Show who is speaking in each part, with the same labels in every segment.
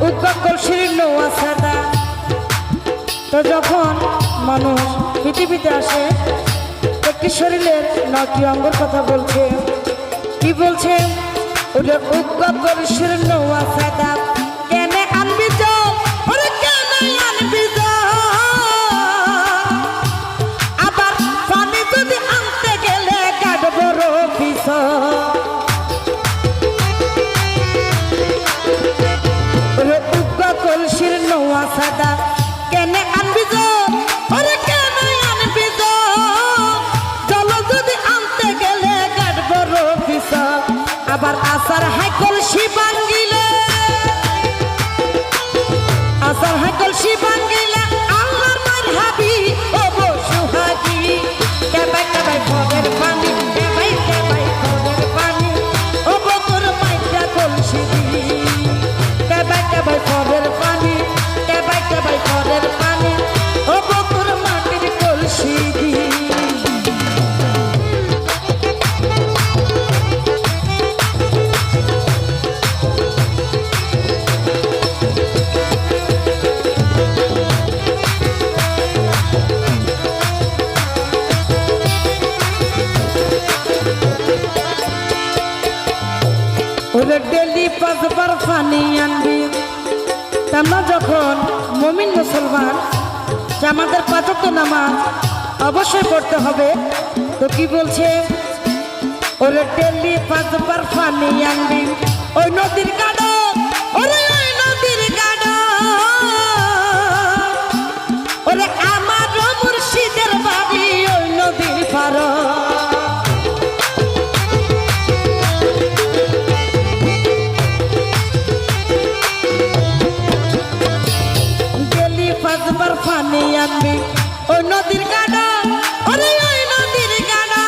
Speaker 1: ওরে শীর্ণ নোয়া সাদা। তো যখন মানুষ পৃথিবীতে আসে, একটি শরীরের নটি অঙ্গর কথা বলছে। কি বলছে? ওরে শীর্ণ নোয়া হাই ডেলি পাঁচবার আনবি আমরা যখন মমিন মুসলমান যে আমাদের পাচক নামাজ অবশ্যই পড়তে হবে। তো কি বলছে? ওরে টেলি পাঁচবার পানি আনবি, ওই নদীর গাড়ো আনবি ওই নদীর গাড়া ওরে ওই নদীর গাড়া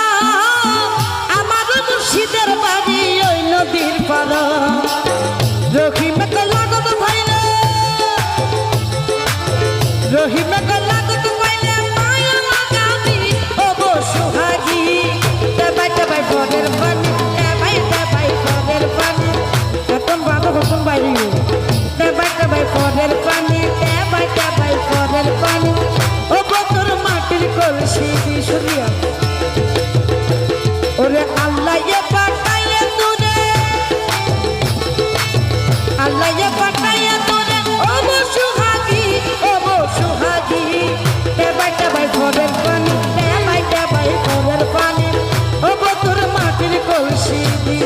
Speaker 1: আমার মুর্শিদের বাড়ি, ওই নদীর রহিমে তো লাগত ভাইলে। রহিমে তো লাগত মায়া লাগাবি। ও গো সুহাগী, দেবাই দেবাই পানি দেবাই দেবাই পানি দেবাই দেবাই পানি কলসি দি শুনিয়া ওরে আল্লাহ পাঠাইয়ে তুরে। আল্লাহ পাঠাইয়ে তুরে। ও সুহাগী ও সুহাগী। দেবাই দেবাই পদের পানি দেবাই দেবাই পদের পানি। ও বতর মাটির কলসি দি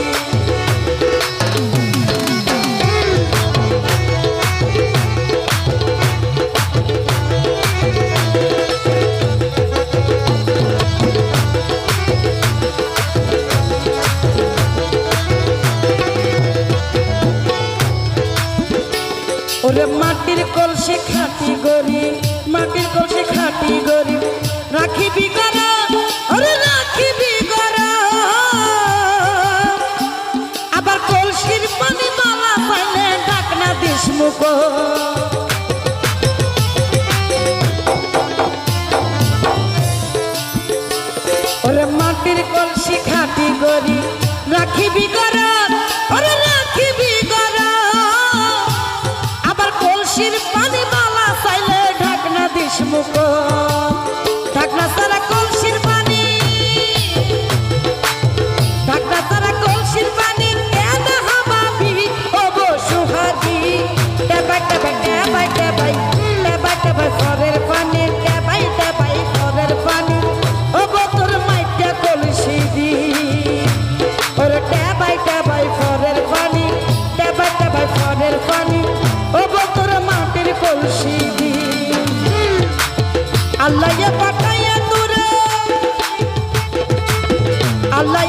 Speaker 1: ওরে মাটির কলসে খাটি গরি মাটির কলসে খাটি গরি রাখিবি আবার কলসির পানি মালা পাইলে ডাকনা দিস মুখ। মুর্শিদি আল্লাহ পাঠাইয়া নূরে আল্লাহ